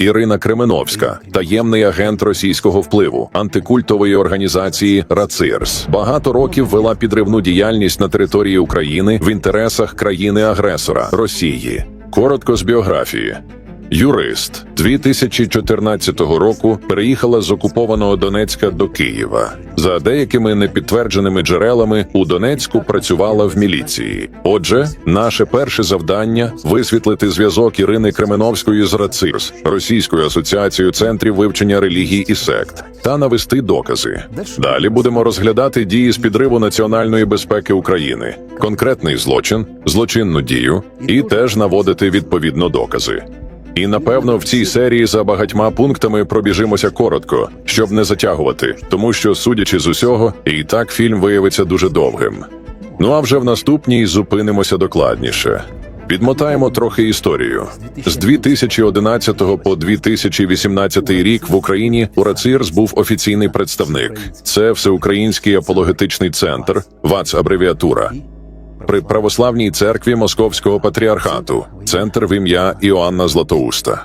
Ірина Кременовська, таємний агент російського впливу, антикультової організації РАЦИРС. Багато років вела підривну діяльність на території України в інтересах країни-агресора Росії. Коротко з біографії. Юрист 2014 року переїхала з окупованого Донецька до Києва. За деякими непідтвердженими джерелами у Донецьку працювала в міліції. Отже, наше перше завдання висвітлити зв'язок Ірини Кременовської з РАЦИРС, Російською асоціацією центрів вивчення релігій і сект, та навести докази. Далі будемо розглядати дії з підриву національної безпеки України, конкретний злочин, злочинну дію і теж наводити відповідно докази. І напевно в цій серії за багатьма пунктами пробіжимося коротко, щоб не затягувати, тому що, судячи з усього, і так фільм виявиться дуже довгим. Ну а вже в наступній зупинимося докладніше. Підмотаємо трохи історію. З 2011 по 2018 рік в Україні у РАЦИРС був офіційний представник. Це Всеукраїнський апологетичний центр, ВАЦ абревіатура, при православній церкві Московського патріархату, центр в ім'я Іоанна Златоуста.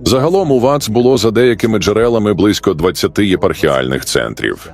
Загалом у ВАЦ було за деякими джерелами близько 20 єпархіальних центрів.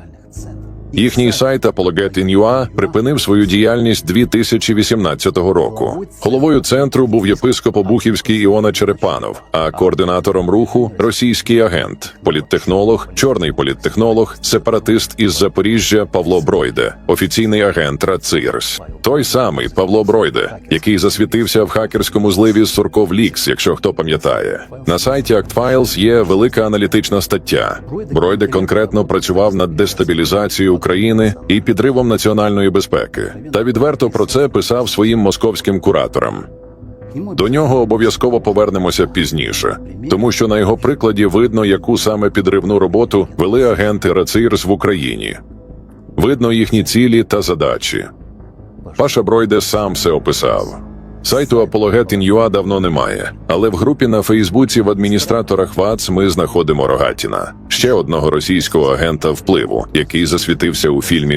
Їхній сайт Apologetin.ua припинив свою діяльність 2018 року. Головою центру був єпископ Обухівський Іона Черепанов, а координатором руху російський агент, політтехнолог, чорний політтехнолог, сепаратист із Запоріжжя Павло Бройде, офіційний агент РАЦИРС. Той самий Павло Бройде, який засвітився в хакерському зливі Сурков Лікс, якщо хто пам'ятає. На сайті ActFiles є велика аналітична стаття. Бройде конкретно працював над дестабілізацією України і підривом національної безпеки, та відверто про це писав своїм московським кураторам. До нього обов'язково повернемося пізніше, тому що на його прикладі видно, яку саме підривну роботу вели агенти РАЦИРС в Україні. Видно їхні цілі та задачі. Паша Бройде сам все описав. Сайту Apologetin.ua давно немає, але в групі на Фейсбуці в адміністраторах ВАЦ ми знаходимо Рогатіна, ще одного російського агента впливу, який засвітився у фільмі